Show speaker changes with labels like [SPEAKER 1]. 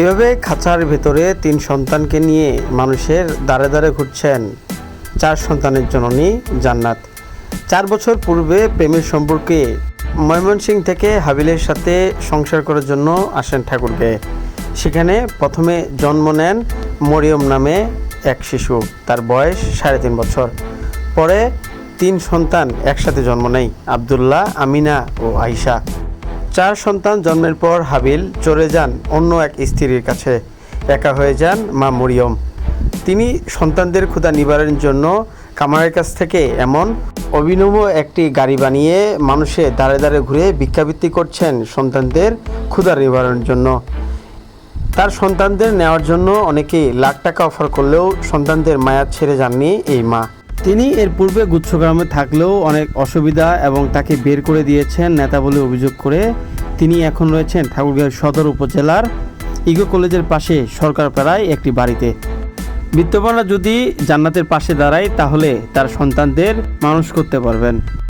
[SPEAKER 1] এভাবে খাঁচার ভেতরে তিন সন্তানকে নিয়ে মানুষের দ্বারে দ্বারে ঘুরছেন চার সন্তানের জননী জান্নাত। চার বছর পূর্বে প্রেমের সম্পর্কে ময়মনসিংহ থেকে হাবিলের সাথে সংসার করার জন্য আসেন ঠাকুরকে। সেখানে প্রথমে জন্ম নেন মরিয়ম নামে এক শিশু। তার বয়স সাড়ে তিন বছর। পরে তিন সন্তান একসাথে জন্ম নেয়, আবদুল্লাহ, আমিনা ও আইসা চার সন্তান জন্মের পর হাবিল চলে যান অন্য এক স্ত্রীর কাছে। একা হয়ে যান মা মরিয়ম। তিনি সন্তানদের ক্ষুধা নিবারণের জন্য কামারের কাছ থেকে এমন অভিনব একটি গাড়ি বানিয়ে মানুষে দাঁড়ে দাঁড়ে ঘুরে ভিক্ষাবৃত্তি করছেন সন্তানদের ক্ষুধা নিবারণের জন্য। তার সন্তানদের নেওয়ার জন্য অনেকেই লাখ টাকা অফার করলেও সন্তানদের মায়া ছেড়ে যাননি এই মা। তিনি এর পূর্বে গুচ্ছগ্রামে থাকলেও অনেক অসুবিধা এবং তাকে বের করে দিয়েছেন নেতা বলে অভিযোগ করে তিনি এখন রয়েছেন ঠাকুরগাঁও সদর উপজেলার ইগো কলেজের পাশে সরকার পাড়ায় একটি বাড়িতে। বিত্তবানরা যদি জান্নাতের পাশে দাঁড়ায়, তাহলে তার সন্তানদের মানুষ করতে পারবেন।